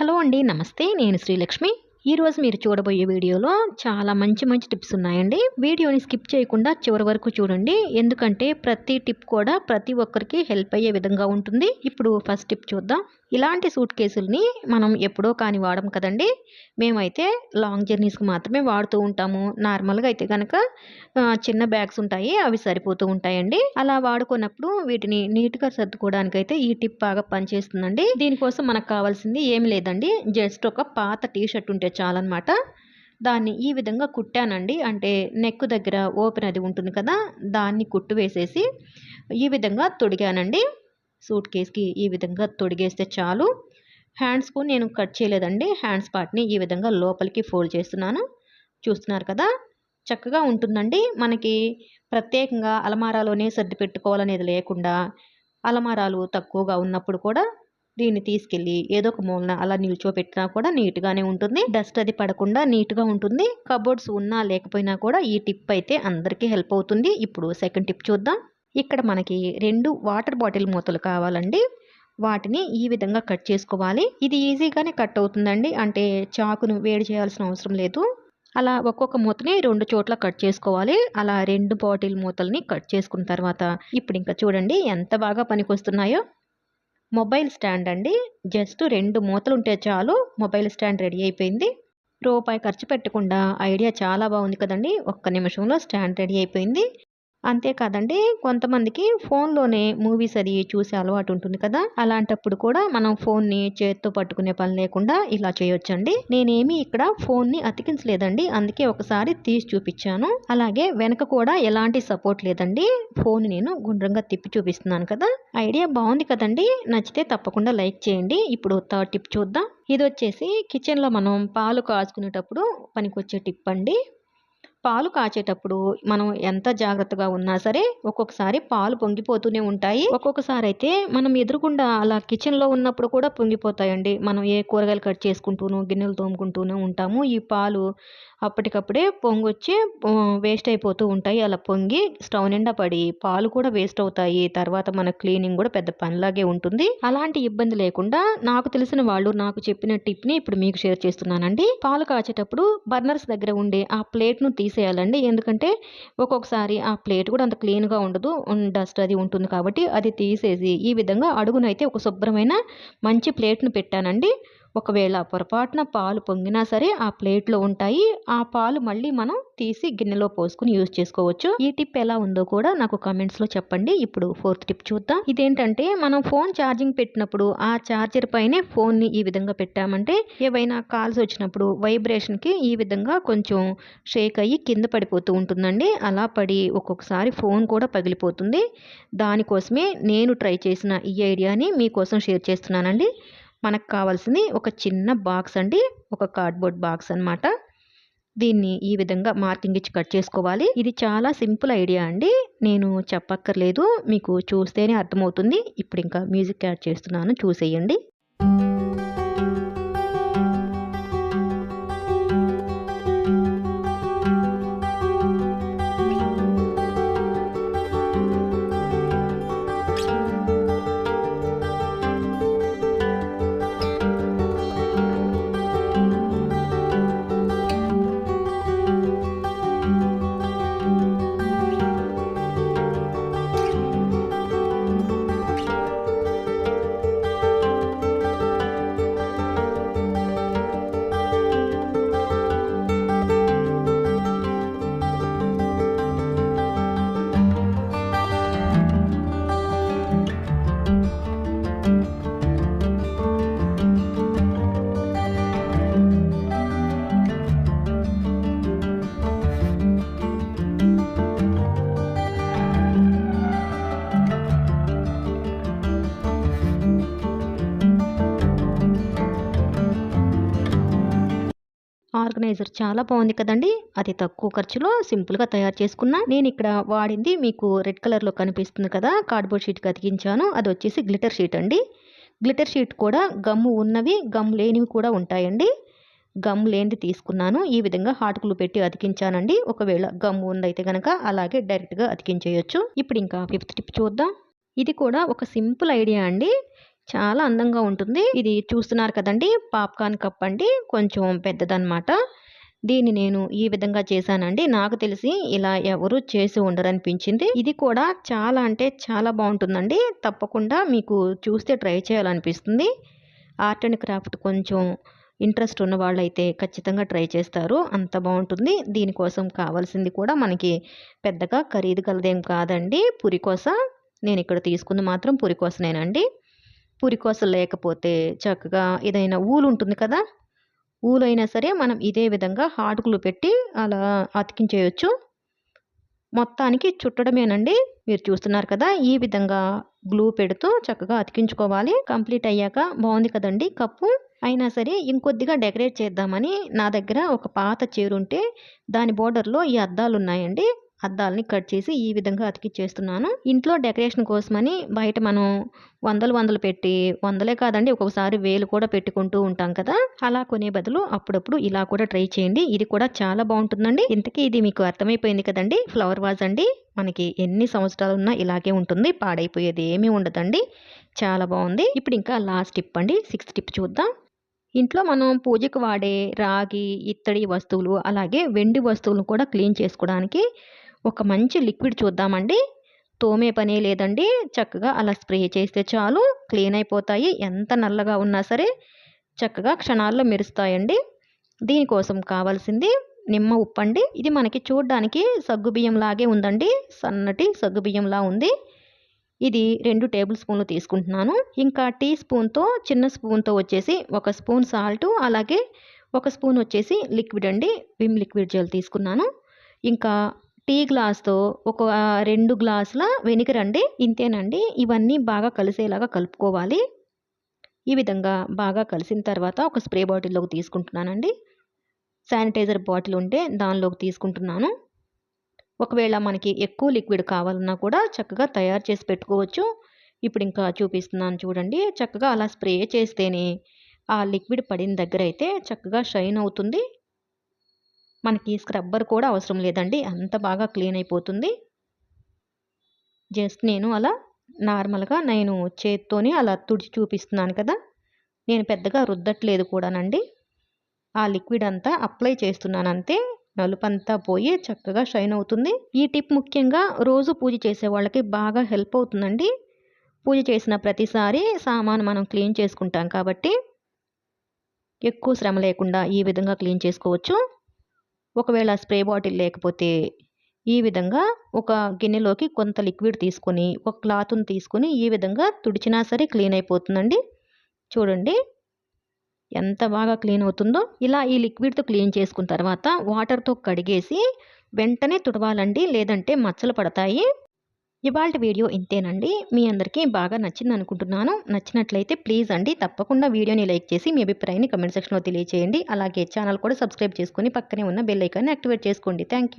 Hello అండి నమస్తే. నేను శ్రీలక్ష్మి. ఈరోజు మీరు చూడబోయే వీడియోలో చాలా మంచి మంచి టిప్స్ ఉన్నాయండి. వీడియోని స్కిప్ చేయకుండా చివరి వరకు చూడండి. ఎందుకంటే ప్రతి టిప్ కూడా ప్రతి ఒక్కరికి హెల్ప్ అయ్యే విధంగా ఉంటుంది. ఇప్పుడు ఫస్ట్ టిప్ చూద్దాం. ఇలాంటి సూట్ కేసుల్ని మనం ఎప్పుడో కానీ వాడం కదండి. మేమైతే లాంగ్ జర్నీస్కి మాత్రమే వాడుతూ ఉంటాము. నార్మల్గా అయితే కనుక చిన్న బ్యాగ్స్ ఉంటాయి. అవి సరిపోతూ ఉంటాయండి. అలా వాడుకున్నప్పుడు వీటిని నీట్గా సర్దుకోవడానికైతే ఈ టిప్ బాగా పనిచేస్తుందండి. దీనికోసం మనకు కావాల్సింది ఏమి లేదండి. జస్ట్ ఒక పాత టీ షర్ట్ ఉంటే చాలన్నమాట. దాన్ని ఈ విధంగా కుట్టానండి. అంటే నెక్ దగ్గర ఓపెన్ అది ఉంటుంది కదా దాన్ని కుట్టు వేసేసి ఈ విధంగా తొడిగానండి. సూట్ కేస్కి ఈ విధంగా తొడిగేస్తే చాలు. హ్యాండ్స్కు నేను కట్ చేయలేదండి. హ్యాండ్స్ పార్ట్ని ఈ విధంగా లోపలికి ఫోల్డ్ చేస్తున్నాను. చూస్తున్నారు కదా? చక్కగా ఉంటుందండి. మనకి ప్రత్యేకంగా అలమారాలోనే సర్ది పెట్టుకోవాలనేది లేకుండా అలమారాలు తక్కువగా ఉన్నప్పుడు కూడా దీన్ని తీసుకెళ్ళి ఏదో ఒక మూలన అలా నిల్చోపెట్టినా కూడా నీట్గానే ఉంటుంది. డస్ట్ అది పడకుండా నీట్గా ఉంటుంది. కబోర్డ్స్ ఉన్నా లేకపోయినా కూడా ఈ టిప్ అయితే అందరికీ హెల్ప్ అవుతుంది. ఇప్పుడు సెకండ్ టిప్ చూద్దాం. ఇక్కడ మనకి రెండు వాటర్ బాటిల్ మూతలు కావాలండి. వాటిని ఈ విధంగా కట్ చేసుకోవాలి. ఇది ఈజీగానే కట్ అవుతుందండి. అంటే చాకును వేడి చేయాల్సిన అవసరం లేదు. అలా ఒక్కొక్క మూతని రెండు చోట్ల కట్ చేసుకోవాలి. అలా రెండు బాటిల్ మూతల్ని కట్ చేసుకున్న తర్వాత ఇప్పుడు ఇంకా చూడండి ఎంత బాగా పనికొస్తున్నాయో. మొబైల్ స్టాండ్ అండి. జస్ట్ రెండు మూతలు ఉంటే చాలు మొబైల్ స్టాండ్ రెడీ అయిపోయింది. రూపాయి ఖర్చు పెట్టకుండా ఐడియా చాలా బాగుంది కదండి. ఒక్క నిమిషంలో స్టాండ్ రెడీ అయిపోయింది. అంతేకాదండి కొంతమందికి ఫోన్లోనే మూవీస్ అది చూసే అలవాటు ఉంటుంది కదా! అలాంటప్పుడు కూడా మనం ఫోన్ని చేత్తో పట్టుకునే పని లేకుండా ఇలా చేయొచ్చండి. నేనేమి ఇక్కడ ఫోన్ని అతికించలేదండి. అందుకే ఒకసారి తీసి చూపించాను. అలాగే వెనక కూడా ఎలాంటి సపోర్ట్ లేదండి. ఫోన్ నేను గుండ్రంగా తిప్పి చూపిస్తున్నాను కదా! ఐడియా బాగుంది కదండి. నచ్చితే తప్పకుండా లైక్ చేయండి. ఇప్పుడు థర్డ్ టిప్ చూద్దాం. ఇది వచ్చేసి కిచెన్లో మనం పాలు కాచుకునేటప్పుడు పనికొచ్చే టిప్ అండి. పాలు కాచేటప్పుడు మనం ఎంత జాగ్రత్తగా ఉన్నా సరే ఒక్కొక్కసారి పాలు పొంగిపోతూనే ఉంటాయి. ఒక్కొక్కసారి అయితే మనం ఎదురుకుండా అలా కిచెన్లో ఉన్నప్పుడు కూడా పొంగిపోతాయండి. మనం ఏ కూరగాయలు కట్ చేసుకుంటూను గిన్నెలు తోముకుంటూనే ఉంటాము. ఈ పాలు అప్పటికప్పుడే పొంగొచ్చి వేస్ట్ అయిపోతూ ఉంటాయి. అలా పొంగి స్టవ్ నిండా పడి పాలు కూడా వేస్ట్ అవుతాయి. తర్వాత మన క్లీనింగ్ కూడా పెద్ద పనిలాగే ఉంటుంది. అలాంటి ఇబ్బంది లేకుండా నాకు తెలిసిన వాళ్ళు నాకు చెప్పిన టిప్ని ఇప్పుడు మీకు షేర్ చేస్తున్నానండి. పాలు కాచేటప్పుడు బర్నర్స్ దగ్గర ఉండే ఆ ప్లేట్ను తీసేయాలండి. ఎందుకంటే ఒక్కొక్కసారి ఆ ప్లేట్ కూడా అంత క్లీన్గా ఉండదు. డస్ట్ అది ఉంటుంది కాబట్టి అది తీసేసి ఈ విధంగా అడుగునైతే ఒక శుభ్రమైన మంచి ప్లేట్ను పెట్టానండి. ఒకవేళ పొరపాటున పాలు పొంగినా సరే ఆ ప్లేట్లో ఉంటాయి. ఆ పాలు మళ్ళీ మనం తీసి గిన్నెలో పోసుకుని యూజ్ చేసుకోవచ్చు. ఈ టిప్ ఎలా ఉందో కూడా నాకు కమెంట్స్లో చెప్పండి. ఇప్పుడు ఫోర్త్ టిప్ చూద్దాం. ఇదేంటంటే మనం ఫోన్ ఛార్జింగ్ పెట్టినప్పుడు ఆ ఛార్జర్ పైనే ఫోన్ని ఈ విధంగా పెట్టామంటే ఏవైనా కాల్స్ వచ్చినప్పుడు వైబ్రేషన్కి ఈ విధంగా కొంచెం షేక్ అయ్యి కింద పడిపోతూ ఉంటుందండి. అలా పడి ఒక్కొక్కసారి ఫోన్ కూడా పగిలిపోతుంది. దానికోసమే నేను ట్రై చేసిన ఈ ఐడియాని మీకోసం షేర్ చేస్తున్నానండి. మనకు కావాల్సింది ఒక చిన్న బాక్స్ అండి ఒక కార్డ్బోర్డ్ బాక్స్ అనమాట దీన్ని ఈ విధంగా మార్కింగ్ ఇచ్చి కట్ చేసుకోవాలి. ఇది చాలా సింపుల్ ఐడియా అండి. నేను చెప్పక్కర్లేదు మీకు చూస్తేనే అర్థమవుతుంది. ఇప్పుడు ఇంకా మ్యూజిక్ యాడ్ చేస్తున్నాను చూసేయండి. ఆర్గనైజర్ చాలా బాగుంది కదండి. అది తక్కువ ఖర్చులో సింపుల్గా తయారు చేసుకున్నా నేను ఇక్కడ వాడింది మీకు రెడ్ కలర్లో కనిపిస్తుంది కదా. కార్డ్బోర్డ్ షీట్కి అతికించాను అది వచ్చేసి గ్లిటర్ షీట్ అండి. గ్లిటర్ షీట్ కూడా గమ్ము ఉన్నవి గమ్ లేనివి కూడా ఉంటాయండి. గమ్ లేనిది తీసుకున్నాను. ఈ విధంగా హాటుకులు పెట్టి అతికించానండి. ఒకవేళ గమ్ ఉందైతే కనుక అలాగే డైరెక్ట్గా అతికించేయచ్చు. ఇప్పుడు ఇంకా ఫిఫ్త్ టిప్ చూద్దాం. ఇది కూడా ఒక సింపుల్ ఐడియా అండి. చాలా అందంగా ఉంటుంది. ఇది చూస్తున్నారు కదండి పాప్కార్న్ కప్ అండి. కొంచెం పెద్దదన్నమాట. దీన్ని నేను ఈ విధంగా చేశానండి. నాకు తెలిసి ఇలా ఎవరు చేసి ఉండరనిపించింది. ఇది కూడా చాలా అంటే చాలా బాగుంటుందండి. తప్పకుండా మీకు చూస్తే ట్రై చేయాలనిపిస్తుంది. ఆర్ట్ అండ్ క్రాఫ్ట్ కొంచెం ఇంట్రెస్ట్ ఉన్న వాళ్ళైతే ఖచ్చితంగా ట్రై చేస్తారు. అంత బాగుంటుంది. దీనికోసం కావాల్సింది కూడా మనకి పెద్దగా ఖరీదు కలదేం కాదండి. పురికోస నేను ఇక్కడ తీసుకుంది మాత్రం పురికోసనేనండి పురికోస లేకపోతే చక్కగా ఏదైనా ఊలు ఉంటుంది కదా? ఊలు అయినా సరే మనం ఇదే విధంగా హాటుకులు పెట్టి అలా అతికించేయచ్చు. మొత్తానికి చుట్టడమేనండి. మీరు చూస్తున్నారు కదా ఈ విధంగా గ్లూ పెడుతూ చక్కగా అతికించుకోవాలి. కంప్లీట్ అయ్యాక బాగుంది కదండి కప్పు. అయినా సరే ఇంకొద్దిగా డెకరేట్ చేద్దామని నా దగ్గర ఒక పాత చీరుంటే దాని బోర్డర్లో ఈ అద్దాలు ఉన్నాయండి అద్దాలని కట్ చేసి ఈ విధంగా అతికిచ్చేస్తున్నాను. ఇంట్లో డెకరేషన్ కోసమని బయట మనం వందలు వందలు పెట్టి వందలే కాదండి ఒక్కొక్కసారి వేలు కూడా పెట్టుకుంటూ ఉంటాం కదా. అలా కొనే బదులు అప్పుడప్పుడు ఇలా కూడా ట్రై చేయండి. ఇది కూడా చాలా బాగుంటుందండి. ఇంతకీ ఇది మీకు అర్థమైపోయింది కదండి. ఫ్లవర్ వాజ్ అండి. మనకి ఎన్ని సంవత్సరాలు ఉన్నా ఇలాగే ఉంటుంది. పాడైపోయేది ఏమీ ఉండదండి. చాలా బాగుంది. ఇప్పుడు ఇంకా లాస్ట్ టిప్ అండి. సిక్స్త్ టిప్ చూద్దాం. ఇంట్లో మనం పూజకు వాడే రాగి ఇత్తడి వస్తువులు అలాగే వెండి వస్తువులను కూడా క్లీన్ చేసుకోవడానికి ఒక మంచి లిక్విడ్ చూద్దామండి. తోమే పనే లేదండి. చక్కగా అలా స్ప్రే చేస్తే చాలు. క్లీన్ అయిపోతాయి. ఎంత నల్లగా ఉన్నా సరే చక్కగా క్షణాల్లో మెరుస్తాయండి. దీనికోసం కావాల్సింది నిమ్మ ఉప్పు అండి ఇది మనకి చూడడానికి సగ్గుబియ్యం లాగే ఉందండి. సన్నటి సగ్గుబియ్యంలా ఉంది. ఇది రెండు టేబుల్ స్పూన్లు తీసుకుంటున్నాను. ఇంకా టీ స్పూన్తో చిన్న స్పూన్తో వచ్చేసి ఒక స్పూన్ సాల్ట్ అలాగే ఒక స్పూన్ వచ్చేసి లిక్విడ్ అండి. విమ్ లిక్విడ్ జెల్ తీసుకున్నాను. ఇంకా టీ గ్లాస్తో ఒక రెండు గ్లాసుల వెనుక రండి ఇంతేనండి. ఇవన్నీ బాగా కలిసేలాగా కలుపుకోవాలి. ఈ విధంగా బాగా కలిసిన తర్వాత ఒక స్ప్రే బాటిల్లోకి తీసుకుంటున్నానండి. శానిటైజర్ బాటిల్ ఉంటే దానిలోకి తీసుకుంటున్నాను. ఒకవేళ మనకి ఎక్కువ లిక్విడ్ కావాలన్నా కూడా చక్కగా తయారు చేసి పెట్టుకోవచ్చు. ఇప్పుడు ఇంకా చూపిస్తున్నాను చూడండి చక్కగా అలా స్ప్రే చేస్తేనే ఆ లిక్విడ్ పడిన దగ్గర అయితే చక్కగా షైన్ అవుతుంది. మనకి స్క్రబ్బర్ కూడా అవసరం లేదండి. అంత బాగా క్లీన్ అయిపోతుంది. జస్ట్ నేను అలా నార్మల్గా నేను చేత్తోని అలా తుడిచి చూపిస్తున్నాను కదా. నేను పెద్దగా రుద్దట్లేదు కూడానండి. ఆ లిక్విడ్ అంతా అప్లై చేస్తున్నాను అంతే. నలుపంతా పోయి చక్కగా షైన్ అవుతుంది. ఈ టిప్ ముఖ్యంగా రోజు పూజ చేసే వాళ్ళకి బాగా హెల్ప్ అవుతుందండి. పూజ చేసిన ప్రతిసారి సామాను మనం క్లీన్ చేసుకుంటాం కాబట్టి ఎక్కువ శ్రమ లేకుండా ఈ విధంగా క్లీన్ చేసుకోవచ్చు. ఒకవేళ స్ప్రే బాటిల్ లేకపోతే ఈ విధంగా ఒక గిన్నెలోకి కొంత లిక్విడ్ తీసుకొని ఒక క్లాత్ని తీసుకొని ఈ విధంగా తుడిచినా సరే క్లీన్ అయిపోతుందండి. చూడండి ఎంత బాగా క్లీన్ అవుతుందో. ఇలా ఈ లిక్విడ్తో క్లీన్ చేసుకున్న తర్వాత వాటర్తో కడిగేసి వెంటనే తుడవాలండి. లేదంటే మచ్చలు పడతాయి. ఇవాళ వీడియో ఇంతేనండి. మీ అందరికీ బాగా నచ్చింది అనుకుంటున్నాను నచ్చినట్లయితే ప్లీజ్ అండి తప్పకుండా వీడియోని లైక్ చేసి మీ అభిప్రాయాన్ని కమెంట్ సెక్షన్లో తెలియజేయండి అలాగే ఛానల్ కూడా సబ్స్క్రైబ్ చేసుకొని పక్కనే ఉన్న బెల్ ఐకాన్ని యాక్టివేట్ చేసుకోండి. థ్యాంక్